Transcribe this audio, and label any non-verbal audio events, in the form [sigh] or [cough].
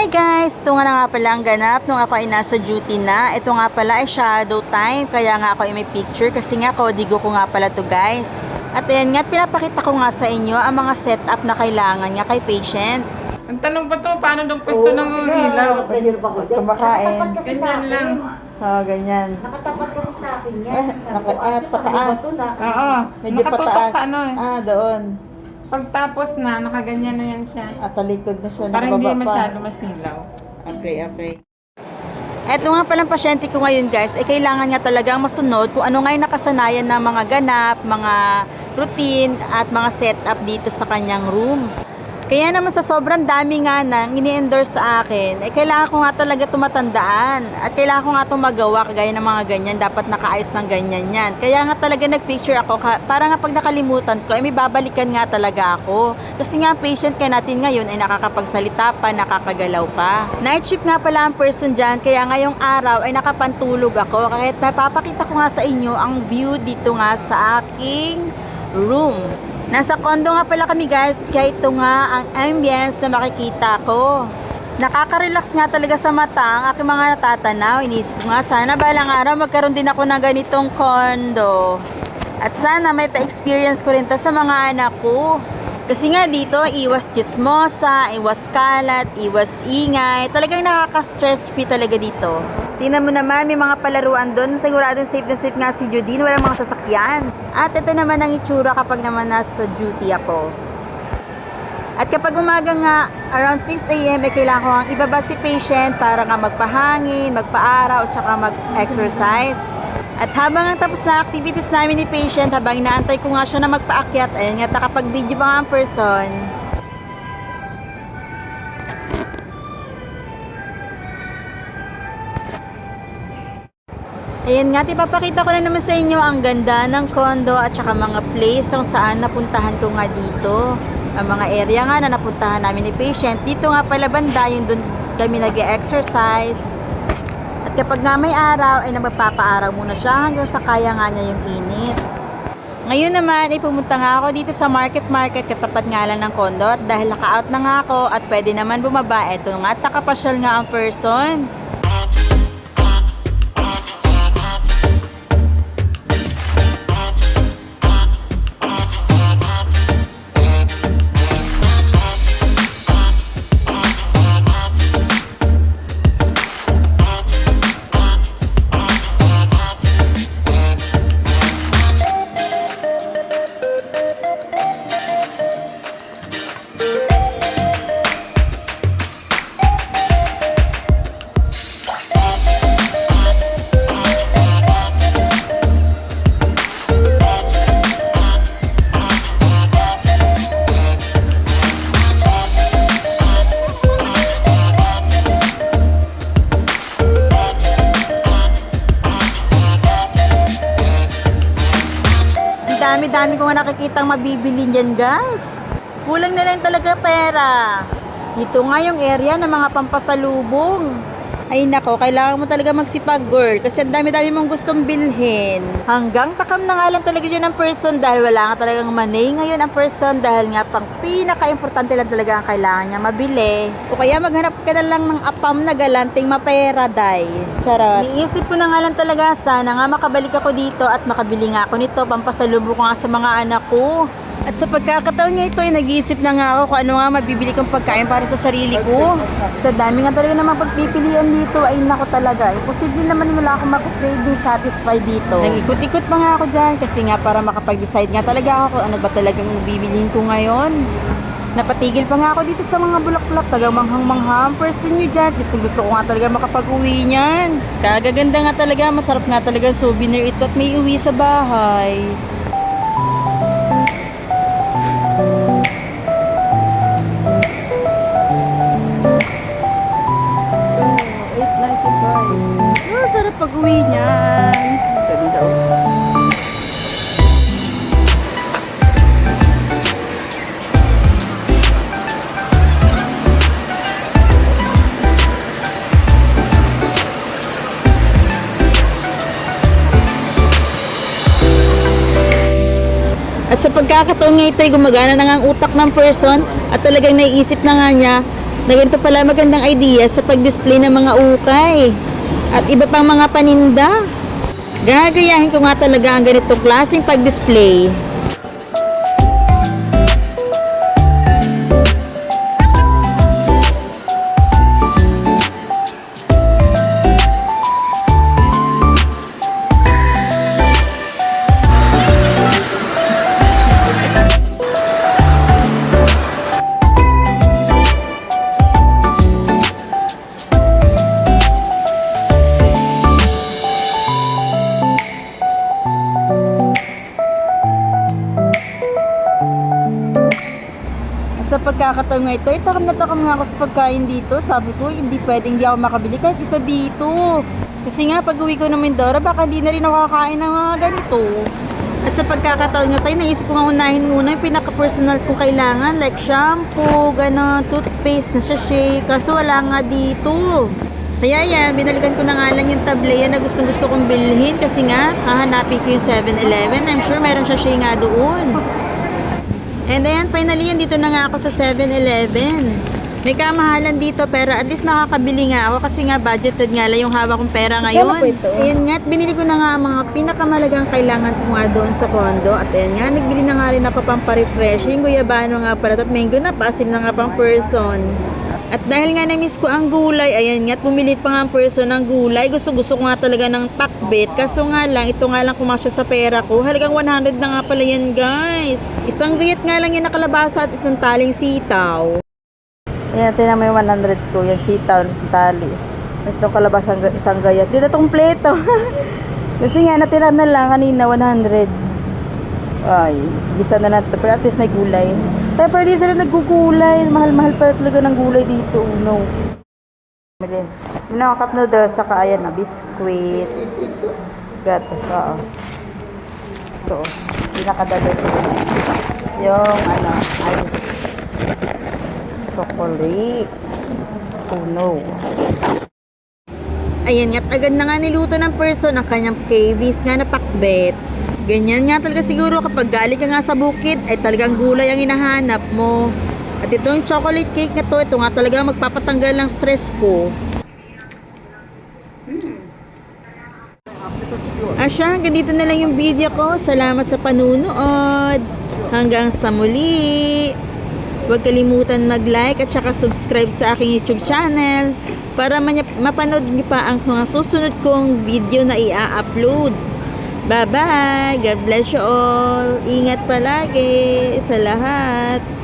Hi guys! Ito nga na nga pala ang ganap nung ako ay nasa duty na. Ito nga pala ay shadow time. Kaya nga ako ay may picture kasi nga kodigo ko nga pala to guys. At ayan nga, pinapakita ko nga sa inyo ang mga setup na kailangan nga kay patient. Ang tanong ba to, paano daw pwesto ng ilaw? Mahirap ako dyan. Kumakain. Nakatapat kasi sa Ganyan akin. lang. Oh, ganyan. Nakatapat kasi sa akin yan. Eh, naka- ah, pataas. Na. Oo, Medyo nakatutok pataas. sa ano eh. Ah, doon. Pagtapos na, nakaganyan na yan siya. At talikod na siya. Para hindi pa. masyado masilaw. Okay, okay. Eto nga palang pasyente ko ngayon guys, ay kailangan nga talagang masunod kung ano nga yung nakasanayan ng mga ganap, mga routine at mga setup dito sa kanyang room. Kaya naman sa sobrang dami nga nang ini-endorse sa akin, eh kailangan ko nga talaga tumatandaan at kailangan ko nga itong magawa kagaya ng mga ganyan, dapat nakaayos ng ganyan yan. Kaya nga talaga nag-picture ako para nga pag nakalimutan ko, ay may babalikan nga talaga ako. Kasi nga patient ka natin ngayon ay nakakapagsalita pa, nakakagalaw pa. Night shift nga pala ang person dyan, kaya ngayong araw ay nakapantulog ako. Kahit napapakita ko nga sa inyo ang view dito nga sa aking room. Nasa condo nga pala kami guys, kaya ito nga ang ambience na makikita ko. Nakaka-relax nga talaga sa mata ang aking mga natatanaw. Inisip ko nga sana balang araw magkaroon din ako ng ganitong condo. At sana may pa-experience ko rin to sa mga anak ko. Kasi nga dito, iwas chismosa, iwas kalat, iwas ingay. Talagang nakaka-stress free talaga dito. Tingnan mo naman, may mga palaruan doon. Siguradong safe na safe nga si Judine. Walang mga sasakyan. At ito naman ang itsura kapag naman nasa duty ako. At kapag umaga nga, around 6 a.m. ay kailangan ko ang ibaba si patient para nga magpahangin, magpaaraw, at saka mag-exercise. At habang ang tapos na activities namin ni patient, habang inaantay ko nga siya na magpaakyat, ayun nga, nakapag video pa nga ang person. Ayan nga, tipapakita ko na naman sa inyo ang ganda ng condo at saka mga place kung saan napuntahan ko nga dito. Ang mga area nga na napuntahan namin ni patient. Dito nga pala banda, yung doon kami nag exercise At kapag nga may araw, ay nagpapaaraw muna siya hanggang sa kaya nga niya yung init. Ngayon naman, ay pumunta nga ako dito sa market market katapat nga lang ng condo at dahil naka-out na nga ako at pwede naman bumaba, eto nga, at nakapasyal nga ang person. Nakikitang mabibili dyan, guys. Kulang na lang talaga pera. Dito nga yung area ng mga pampasalubong. Ay nako, kailangan mo talaga magsipag girl kasi ang dami-dami mong gustong bilhin. Hanggang takam na nga lang talaga dyan ang person dahil wala nga talagang money ngayon ang person dahil nga pang pinaka-importante lang talaga ang kailangan niya mabili. O kaya maghanap ka na lang ng apam na galanting mapera, day. Charot. Niisip ko na nga lang talaga sana nga makabalik ako dito at makabili nga ako nito pampasalubong ko nga sa mga anak ko. At sa pagkakataon nga ito ay nag-iisip na nga ako kung ano nga mabibili kong pagkain para sa sarili ko. Sa dami nga talaga naman pagpipilian dito ay nako talaga. Imposible naman wala akong mag-craving satisfied dito. Nag-ikot-ikot pa nga ako dyan kasi nga para makapag-decide nga talaga ako kung ano ba talagang bibilin ko ngayon. Napatigil pa nga ako dito sa mga bulaklak. Tagang manghang-manghang person nyo dyan. Gusto, gusto ko nga talaga makapag-uwi niyan. Kagaganda nga talaga. Masarap nga talaga souvenir ito at may uwi sa bahay. Pag-uwi niyan. Ganda. At sa pagkakataon nga ito ay gumagana na nga ang utak ng person at talagang naiisip na nga niya na ganito pala magandang idea sa pag-display ng mga ukay at iba pang mga paninda. Gagayahin ko nga talaga ang ganitong klaseng pag-display. Pagkakataon nga ito, eh, takam na takam nga ako sa pagkain dito. Sabi ko, hindi pwedeng hindi ako makabili kahit isa dito. Kasi nga, pag uwi ko ng Mindoro, baka hindi na rin ako kakain ng mga ganito. At sa pagkakataon nga tayo, naisip ko nga unahin muna yung pinaka-personal kong kailangan. Like shampoo, gano'n, toothpaste na sachet. Kaso wala nga dito. Kaya yan, binalikan ko na nga lang yung tableya na gustong gusto kong bilhin. Kasi nga, hahanapin ko yung 7-Eleven. I'm sure meron sachet nga doon. And ayan, finally, yan dito na nga ako sa 7-Eleven. May kamahalan dito pero at least makakabili nga ako kasi nga budgeted nga lang yung hawak kong pera ngayon. po ito? Ayan nga, at binili ko na nga ang mga pinakamalagang kailangan ko nga doon sa condo. At ayan nga, nagbili na nga rin ako pang pa-refreshing. Guyabano nga pala. At mango na, pasim na nga pang person. At dahil nga na-miss ko ang gulay, ayan nga, at bumili pa nga ang person ng gulay. Gusto gusto ko nga talaga ng pakbet. Kaso nga lang, ito nga lang kumasya sa pera ko. Halagang 100 na nga pala yan, guys. Isang gayat nga lang yung nakalabasa at isang taling sitaw. Ayan, tinan mo yung 100 ko. Yung sitaw, isang tali. Tapos itong kalabas, isang, gayat. Dito itong pleto. [laughs] Kasi nga, natira na lang kanina, 100. Ay, gisa na natin. Pero at least may gulay. Pero pwede sila nagkukulay. Mahal-mahal pa talaga ng gulay dito. No. Bili. Yun ang cup noodles. Saka ayan na, biscuit. Gatas, oo. Ito, oh. pinakadalo. Yung, ano, ice. Chocolate. Oh no. Ayan nga, agad na nga niluto ng person ang kanyang KVs nga na pakbet. Ganyan nga talaga siguro kapag galing ka nga sa bukid, ay talagang gulay ang hinahanap mo. At itong chocolate cake na to, ito nga talaga magpapatanggal ng stress ko. Asya, hanggang dito na lang yung video ko. Salamat sa panunood. Hanggang sa muli. Huwag kalimutan mag-like at saka subscribe sa aking YouTube channel para mapanood niyo pa ang mga susunod kong video na i-upload. Bye-bye! God bless you all! Ingat palagi sa lahat!